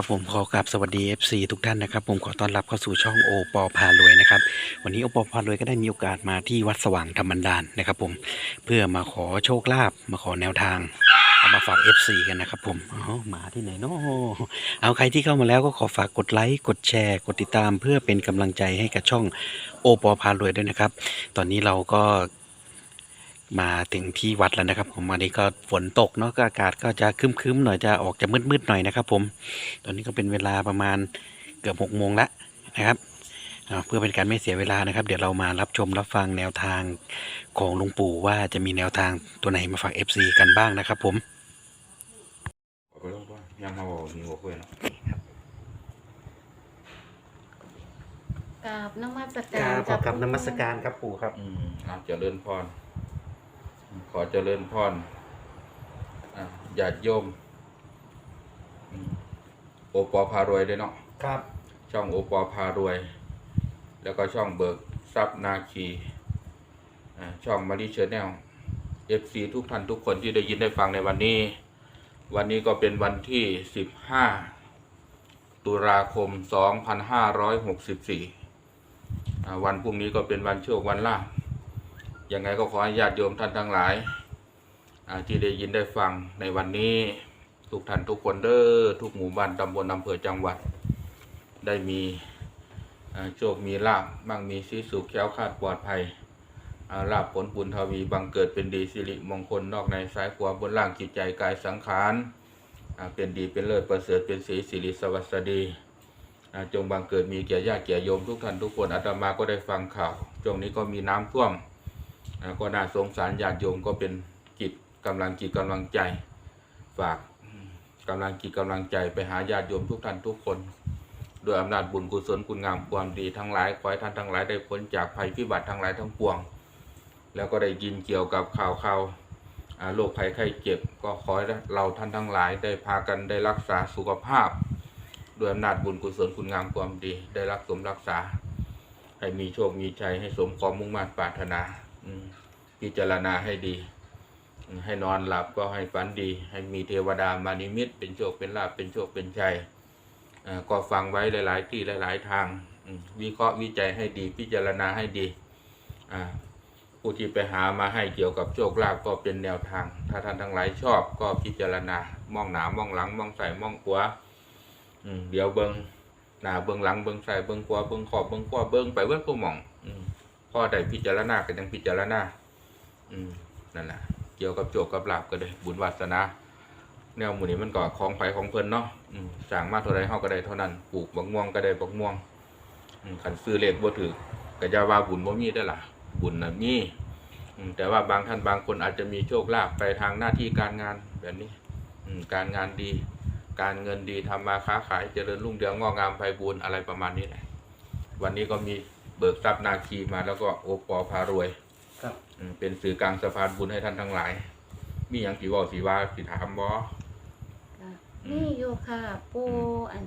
ครับผมขอกราบสวัสดี FC ทุกท่านนะครับ ผมขอต้อนรับเข้าสู่ช่องโอปอพารวยนะครับ วันนี้โอปอพารวยก็ได้มีโอกาสมาที่วัดสว่างธรรมดานนะครับ ผมเพื่อมาขอโชคลาภมาขอแนวทางเอามาฝาก FC กันนะครับ ผมอ๋อหมาที่ไหนเนาะเอาใครที่เข้ามาแล้วก็ขอฝากกดไลค์กดแชร์ กดติดตาม เพื่อเป็นกำลังใจให้กับช่องโอปอพารวยด้วยนะครับ ตอนนี้เราก็ มาถึงที่วัดแล้วนะครับ ผมวันนี้ก็ฝนตกเนาะก็อากาศก็จะครึ้มๆหน่อยจะออกจะมืดๆหน่อยนะครับ ผม ตอนนี้ก็เป็นเวลาประมาณเกือบหกโมงแล้วนะครับอ่าเพื่อเป็นการไม่เสียเวลานะครับ เดี๋ยวเรามารับชมรับฟังแนวทางของหลวงปู่ว่าจะมีแนวทางตัวไหนมาฝาก FC กันบ้างนะครับ ผมเอาไปลงด้วยยังมาบอกมีหัวคุยเนาะกราบนมัสคการรับขอกลับนมัสการครับปู่ครับ อืมเอาเจริญพรข อเจริญพรอะญาติโยมอืมโอปอพารวยด้วยเนาะครับ ช่องโอปอพารวย แล้วก็ช่องเบิกทรัพย์นาคีอ่าช่องมาริเชอร์แนลเอฟซีทุกท่านทุกคนที่ได้ยินได้ฟังในวันนี้ วันนี้ก็เป็นวันที่สิบห้าตุลาคมสองพันห้าร้อยหกสิบสี่วันพรุ่งนี้ก็เป็นวันโชควันลาภ ยังไงก็ขอให้ญาติโยมท่านทั้งหลาย ที่ได้ยินได้ฟังในวันนี้ทุกท่านทุกคนเด้อทุกหมู่บ้านตำบลอำเภอจังหวัด ได้มีโชคมีลาบมั่งมีสีสุขแคล้วคลาดปลอดภัยลาบผลบุญทวีบังเกิดเป็นดีสิริมงคลนอกในสายขวาบนล่างจิตใจกายสังขารเป็นดีเป็นเลิศประเสริฐเป็นสีสิริสวัสดีจงบังเกิดมีแก่ญาติแก่โยมทุกท่านทุกคนอาตมาก็ได้ฟังข่าวช่วงนี้ก็มีน้ำท่วม ก็น่าสงสารญาติโยมก็เป็นจิตกำลังจิตกำลังใจฝากกำลังจิตกำลังใจไปหาญาติโยมทุกท่านทุกคนด้วยอำนาจบุญกุศลคุณงามความดีทั้งหลายขอให้ท่านทั้งหลายได้พ้นจากภัยพิบัติทั้งหลายทั้งปวง แล้วก็ได้ยินเกี่ยวกับข่าวข่าวโรคภัยไข้เจ็บก็ขอให้เราท่านทั้งหลายได้พากันได้รักษาสุขภาพด้วยอำนาจบุญกุศลคุณงามความดีได้รักสมรักษา ให้มีโชคมีชัยให้สมความมุ่งมั่นปรารถนา พิจารณาให้ดี ให้นอนหลับก็ให้ฝันดี ให้มีเทวดามานิมิต เป็นโชคเป็นลาภเป็นโชคเป็นชัยก็ฟังไว้หลาย ๆ ที่หลาย ๆ ทาง วิเคราะห์วิจัยให้ดี พิจารณาให้ดีอ่าผู้ที่ไปหามาให้เกี่ยวกับโชคลาภก็เป็นแนวทาง ถ้าท่านทั้งหลายชอบก็พิจารณามองหนามองหลังมองใส่มองขวาเดี๋ยวเบิงหน้าเบิงหลังเบิงใส่เบิงขวาเบิงขอบเบิงขวาเบิงไปเว้นผู้หมอง อื พ่อได้พิจารณาก็ยังพิจารณาอืมนั่นแหละเกี่ยวกับโชคกับลาภก็ได้บุญวาสนาแนวหมู่นี้มันก็ของไผของเพิ่นเนาะอืมสั่งมาเท่าใดเฮาก็ได้เท่านั้นปลูกบักม่วงก็ได้บักม่วงอืมคันซื้อเลขบ่ถูกก็อย่าว่าบุญบ่มีเด้ล่ะ บุญน่ะมีอืมแต่ว่าบางท่านบางคนอาจจะมีโชคลาภไปทางหน้าที่การงานแบบนี้อืมการงานดี การเงินดีทำมาค้าขายเจริญรุ่งเรืองงอกงามไพบูรณ์อะไรประมาณนี้แหละวันนี้ก็มี เบิกทรัพย์นาคีมาแล้วก็โอปอพารวยครับ อืมเป็นสื่อกลางสะพานบุญให้ท่านทั้งหลาย มีหยังสิเว้าสิว่าสิถามบ่ค่ะนี่อยู่ค่ะปูอัน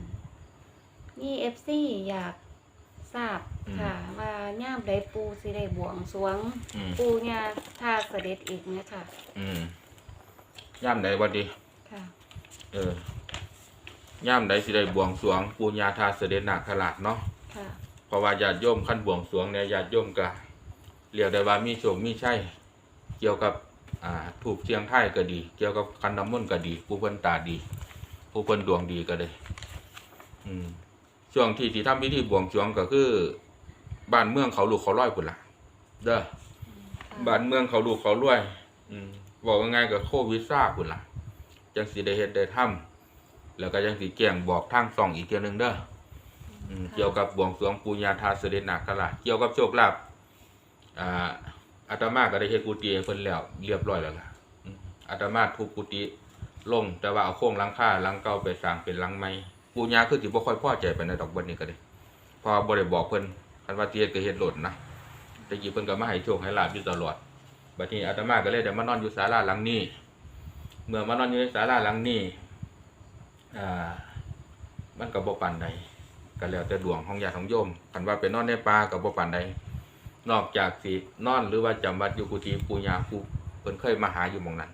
นี่เอฟซีอยากทราบค่ะ ว่าย่ามใดปูสิได้บวงสรวง อืมปูเนี่ยท่าเสด็จอีกเนี่ยค่ะ อืมย่ามใดวัดดี ค่ะเออย่ามใดสิได้บวงสรวง ปูญาทาเสด็จนาคราชเนาะค่ะ เพราะว่าญาติโยมขั้นบวงสรวงเนี่ยญาติโยมก็เรียกได้ว่ามีโชคมีชัยเกี่ยวกับอ่าถูกเชียงไทยก็ดี เกี่ยวกับคันน้ำมนต์ก็ดี ผู้เพิ่นตาดี ผู้เพิ่นดวงดีก็ได้อืมช่วงที่ที่ทำพิธีบวงสรวงก็คือ บ้านเมืองเขาลูกเขาร้อยพุ่นล่ะเด้อบ้านเมืองเขาลูกเขารวยอืมบอกง่ายๆกับโควิดซ่าพุ่นล่ะจังสิได้เฮ็ดได้ทำแล้วก็จังสิแจ้งบอกทางส่องอีกเทื่อหนึงเด้อ อืมเกี่ยวกับบวงสรวงปูญาทาเสด็จนาคราชเกี่ยวกับโชคลาภอ่าอาตมาก็ได้เฮ็ดกุฏิให้เพิ่นแล้วเรียบร้อยแล้วล่ะอืมอาตมาทุบกุฏิลงแต่ว่าเอาโครงหลังคาหลังเก่าไปสร้างเป็นหลังใหม่ปูญาคือสิบ่ค่อยพอใจปานใดดอกบัดนี้ก็ได้เพอบ่ได้บอกเพิ่นคันว่าเฮ็ดก็เฮ็ดโลดนะแต่กี้เพิ่นก็มาให้โชคให้ลาบอยู่ตลอดบัดนี้อาตมาก็เลยได้มานอนอยู่ศาลาหลังนี้ เมื่อมานอนอยู่ในศาลาหลังนี้อ่ามันก็บ่ปานใด ก็แล้วแต่ดวงของญาติของโยมคันว่าไปนอนในป่าก็บ่ปานใดนอกจากสินอนหรือว่าจำวัดอยู่กุฏิปู่ย่าผู้เพิ่นเคยมาหาอยู่มองนั้น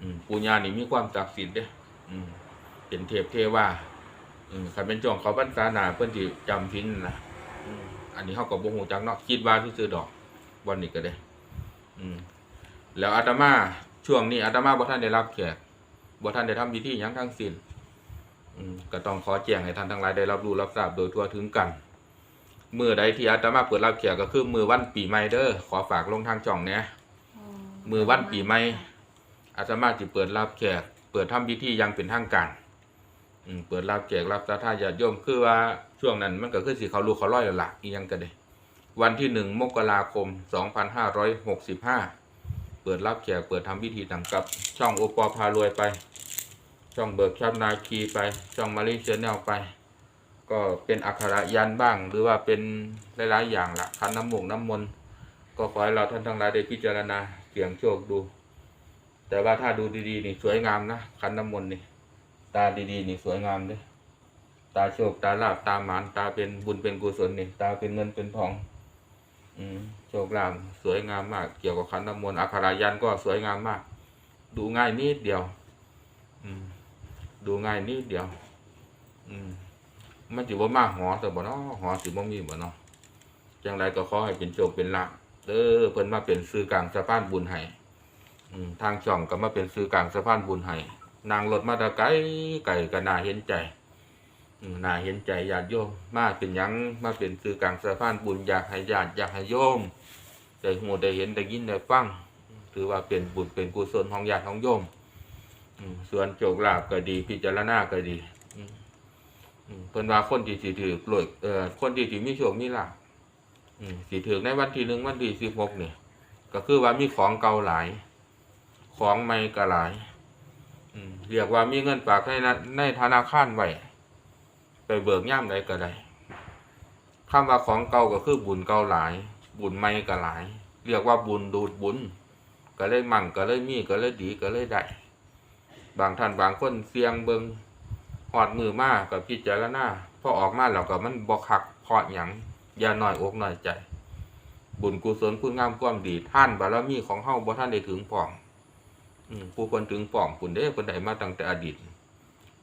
อืมปู่ย่านี่มีความศักดิ์สิทธิ์เด้อืมเป็นเทพเทวาอืมคันเป็นช่วงเขาพรรษาหนาเพิ่นสิจำพินนะอืมอันนี้เฮาก็บ่ฮู้จักเนาะคิดว่าซื่อดอกวันนี้ก็ได้อืมแล้วอาตมาช่วงนี้อาตมาบ่ทันได้รับแขกบ่ทันได้ทำพิธีหยังทั้งสิ้น ก็ต้องขอแจ้งให้ท่านทั้งหลายได้รับรู้รับทราบโดยทั่วถึงกันมื้อใดที่อาตมาเปิดรับแขกก็คือมื้อวันปีใหม่เด้อขอฝากลงทางช่องเนี้ยมือวันปีใหม่อาตมาสิเปิดรับแขกเปิดทำพิธีอยังเป็นทางการอืมเปิดรับแขกรับศรัทธาญาติโยมคือว่าช่วงนั้นมันก็คือสิเขาลูกเขาร้อยแล้วล่ะอีหยังก็ได้วันที่หนึ่งมกราคมสองพันห้าร้อยหกสิบห้าเปิดรับแขกเปิดทำพิธีต่างกับช่องโอปอพารวยไป ช่องเบิกชับนาคีไป ช่องมาริเชนแนลไป ก็เป็นอักขระยันบ้าง หรือว่าเป็นหลายๆอย่างละคันน้ำหมกน้ำมนต์ก็ขอให้เราท่านทั้งหลายได้พิจารณาเสี่ยงโชคดู แต่ว่าถ้าดูดีๆนี่สวยงามนะคันน้ำมนต์นี่ตาดีๆนี่สวยงามเด้วยตาโชคตาลาบตาหมานตาเป็นบุญเป็นกุศลนี่ตาเป็นเงินเป็นทอง อืมโชคลาภสวยงามมาก เกี่ยวกับขันน้ำมนต์อัครายันก็สวยงามมาก ดูง่ายนิดเดียว อืม ดูง่ายนิดเดียว อืมมันสิบ่มาหอแต่บ่เนาะหอสิบ่มีบ่เนาะจังไรก็ขอให้เป็นโชคเป็นลาภเด้อเพิ่นมาเป็นสื่อกลางสะพานบุญให้ทางช่องก็มาเป็นสื่อกลางสะพานบุญให้นางรถมาตะไกลไก่ก็น่าเห็นใจน่าเห็นใจญาติโยมมาเป็นยังมาเป็นสื่อกลางสะพานบุญอยากให้ญาติอยากให้โยมได้หูได้เห็นได้ยินได้ฟังถือว่าเป็นบุญเป็นกุศลของญาติของโยม ส่วนโจกลาภก็ดี พิจารณาก็ดีเพิ่นว่าคนที่สิถือโปรยเอ่อคนที่สิมีโชคมีลาภอืมสีถึงในวันที่หนึ่งวันที่สิบหกเนี่ยก็คือว่ามีของเก่าหลาย ของใหม่ก็หลายเรียกว่ามีเงินฝากในนะในธนาคารไว้ไปเบิกย่ามใดก็ได้คำว่าของเก่าก็คือบุญเก่าหลาย บุญใหม่ก็หลาย เรียกว่าบุญดูดบุญ ก็เลยมั่งก็เลยมีก็เลยดีก็เลยได้ บางท่านบางคนเสียงเบิงหอดมือมากกับพิจารณาพอออกมาแล้วก็มันบกคักเพราะหยังอย่าหน้อยอกหน้อยใจ บุญกุศลคุณงามความดีท่านบารมีของเฮาบ่ท่านได้ถึงป่องอืมผู้คนถึงป่องปุ่นเด้เพิ่นได้มาตั้งแต่อดีต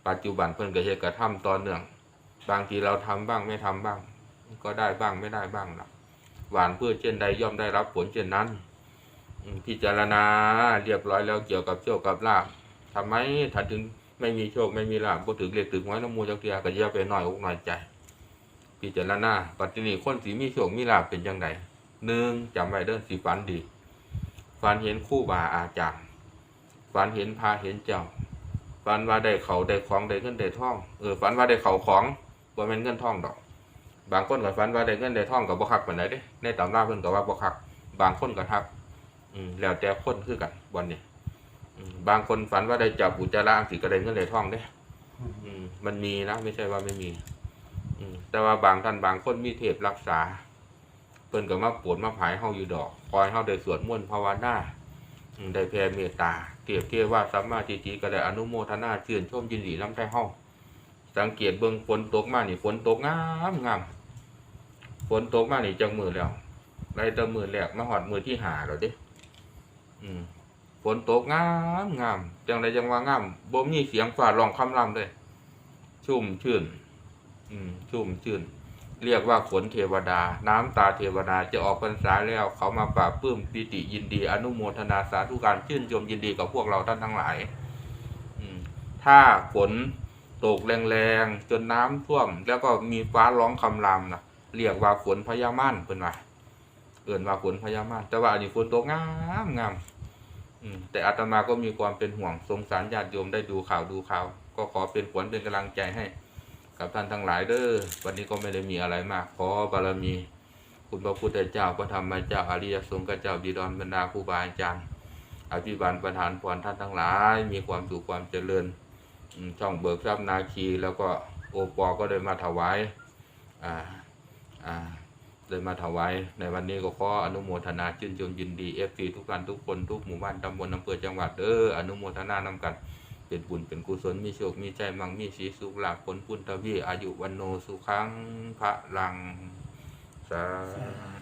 ปัจจุบันเพิ่นก็เฮ็ดกระทำต่อเนื่อง บางทีเราทำบ้างไม่ทำบ้าง ก็ได้บ้างไม่ได้บ้างล่ะหวานเพืชเช่นใดย่อมได้รับผลเช่นนั้นพิจารณาเรียบร้อยแล้วเกี่ยวกับโชคกับลาภ ทำไมถ้าถึงไม่มีโชคไม่มีลาภบ่ถึงเรียกถึงไว้น้ำมูจักเทียก็อย่าไปน้อยอกน้อยใจพิจารณาปัจจุบันคนสีมีโชคมีลาภเป็นจังไดหนึ่งจำไว้เด้อสีฝันดีฝันเห็นคู่บาอาจารย์ฝันเห็นพาเห็นเจ้าฝันว่าได้เขาได้ของได้เงินได้ทองเออฝันว่าได้เขาของบ่แม่นเงินทองดอก บางคนก็ฝันว่าได้เงินได้ทองก็บ่คักปานใดเด้ในตำราเพิ่นก็ว่าบ่คัก บางคนก็ทัก อืมแล้วแต่คนคือกันวันนี้ บางคนฝันว่าได้จับอุจจาระสิก็ได้เงินได้ทองเด้มันมีนะไม่ใช่ว่าไม่มี อืแต่ว่าบางท่านบางคนมีเทพรักษา เพิ่นก็มาปวดมาผายเฮาอยู่ดอกคอยเฮาได้สวดมนต์ภาวนาได้แผ่เมตตาเทียบเทียบว่าสัมมาทิฏฐิก็ได้อนุโมทนาเชื่นชมยินดีน้ำใจเฮาสังเกตเบิ่งฝนตกมานี่ฝนตกงามงามฝนตกมานี่จังมือแล้วได้แต่มือแรกมาหอดมือที่หาแล้วเด้อืม ฝนตกงามงามจังไดจังว่างามบ่มีเสียงฟ้าร้องคำรำเลย ชุ่มชื่น อืม ชุ่มชื่น เรียกว่าฝนเทวดา น้ำตาเทวดาจะออกพรรษาแล้ว เขามาปราบปื้มปิติยินดี อนุโมทนาสาธุการชื่นชมยินดีกับพวกเราท่านทั้งหลาย อืม ถ้าฝนตกแรงๆจนน้ำท่วม แล้วก็มีฟ้าร้องคำรามนะเรียกว่าฝนพญามานเป็นว่าเอื่นว่าฝนพญามานแต่ว่าอันนี้ฝนตกงามงาม แต่อาตมาก็มีความเป็นห่วงสงสารญาติโยมได้ดูข่าวดูข่าว ก็ขอเป็นขวัญเป็นกำลังใจให้ กับท่านทั้งหลายเด้อวันนี้ก็ไม่ได้มีอะไรมาก ขอบารมี คุณพระพุทธเจ้าพระธรรมเจ้าอริยสงฆ์เจ้าดีดอนบรรดาครูบาอาจารย์อภิบาลประธานพรท่านทั้งหลาย มีความสุขความเจริญช่องเบิกทรัพย์นาคีแล้วก็โอปอก็ได้มาถวายอ่าอ่า เลยมาถวายในวันนี้ก็ขออนุโมทนาชื่นชมยินดีเอฟซีทุกท่านทุกคนทุกหมู่บ้านตำบลอำเภอจังหวัดเอออนุโมทนานำกันเป็นบุญเป็นกุศลมีโชค มีใจมั่งมีสีสุขหลากผลปุณทวีอายุวันโนสุขังพระลังสาธุ